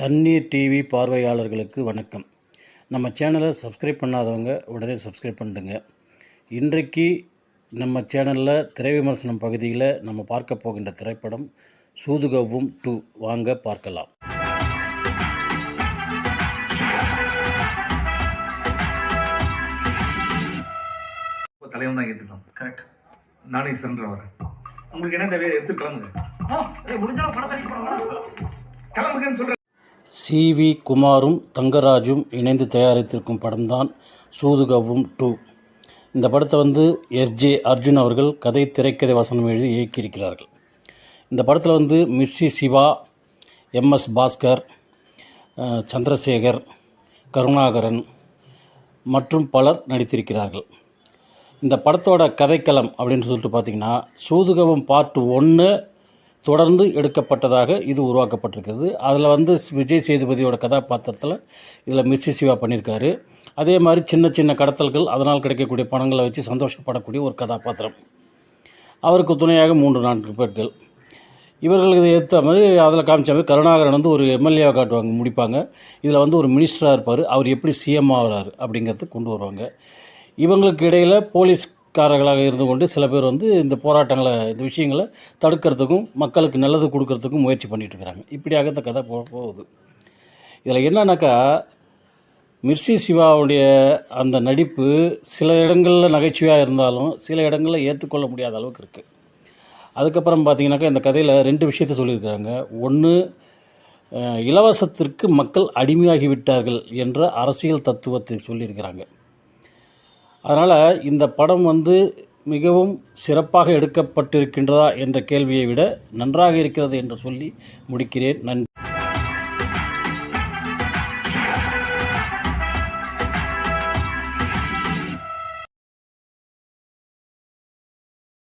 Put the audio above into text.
தண்ணீர் டிவி பார்வையாளர்களுக்கு வணக்கம். நம்ம சேனலை சப்ஸ்கிரைப் பண்ணாதவங்க உடனே சப்ஸ்கிரைப் பண்ணிடுங்க. இன்றைக்கு நம்ம சேனலில் திரை விமர்சனம் பகுதியில் நம்ம பார்க்க போகின்ற திரைப்படம் சூதுகவும் டூ வாங்க பார்க்கலாம். தலைவன் தான் ஏற்றுக்கலாம் கரெக்ட் நானே சென்ற வரேன் உங்களுக்கு என்ன தேவையோ எடுத்து கிளம்புங்க. முடிஞ்சாலும் பணத்தை கிளம்புங்கன்னு சொல்கிறேன் சி வி குமாரும் தங்கராஜும் இணைந்து தயாரித்திருக்கும் படம்தான் சூதுகவும் டூ. இந்த படத்தை வந்து எஸ்ஜே அர்ஜுன் அவர்கள் கதை திரைக்கதை வசனம் எழுதி இயக்கியிருக்கிறார்கள். இந்த படத்தில் வந்து மிர்சி சிவா எம்எஸ் பாஸ்கர் சந்திரசேகர் கருணாகரன் மற்றும் பலர் நடித்திருக்கிறார்கள். இந்த படத்தோட கதைக்களம் அப்படின்னு சொல்லிட்டு பார்த்தீங்கன்னா சூதுகவும் பார்ட் ஒன்று தொடர்ந்து எடுக்கப்பட்டதாக இது உருவாக்கப்பட்டிருக்கிறது. அதில் வந்து விஜய் சேதுபதியோட கதாபாத்திரத்தில் இதில் மிர்சி சிவா பண்ணியிருக்காரு அதே மாதிரி சின்ன சின்ன கடத்தல்கள் அதனால் கிடைக்கக்கூடிய பணங்களை வச்சு சந்தோஷப்படக்கூடிய ஒரு கதாபாத்திரம். அவருக்கு துணையாக மூன்று நான்கு பேர்கள். இவர்களுக்கு ஏற்ற மாதிரி அதில் காமிச்ச மாதிரி கருணாகரன் வந்து ஒரு எம்எல்ஏவை காட்டுவாங்க முடிப்பாங்க. இதில் வந்து ஒரு மினிஸ்டராக இருப்பார். அவர் எப்படி சிஎம் ஆகிறார் அப்படிங்கிறது கொண்டு வருவாங்க. இவங்களுக்கு இடையில் போலீஸ் காரர்களாக இருந்து கொண்டு சில பேர் வந்து இந்த போராட்டங்களை இந்த விஷயங்களை தடுக்கிறதுக்கும் மக்களுக்கு நல்லது கொடுக்கறதுக்கும் முயற்சி பண்ணிகிட்ருக்குறாங்க இருக்கிறாங்க. இப்படியாக இந்த கதை போ போகுது. இதில் என்னன்னாக்கா மிர்சி சிவாவுடைய அந்த நடிப்பு சில இடங்களில் நகைச்சுவையாக இருந்தாலும் சில இடங்களில் ஏற்றுக்கொள்ள முடியாத அளவுக்கு இருக்குது அதுக்கப்புறம் பார்த்தீங்கன்னாக்கா இந்த கதையில் ரெண்டு விஷயத்த சொல்லியிருக்கிறாங்க. ஒன்று இலவசத்திற்கு மக்கள் அடிமையாகி விட்டார்கள் என்ற அரசியல் தத்துவத்தை சொல்லியிருக்கிறாங்க. அதனால் இந்த படம் வந்து மிகவும் சிறப்பாக எடுக்கப்பட்டிருக்கின்றதா என்ற கேள்வியை விட நன்றாக இருக்கிறது என்று சொல்லி முடிக்கிறேன். நன்றி.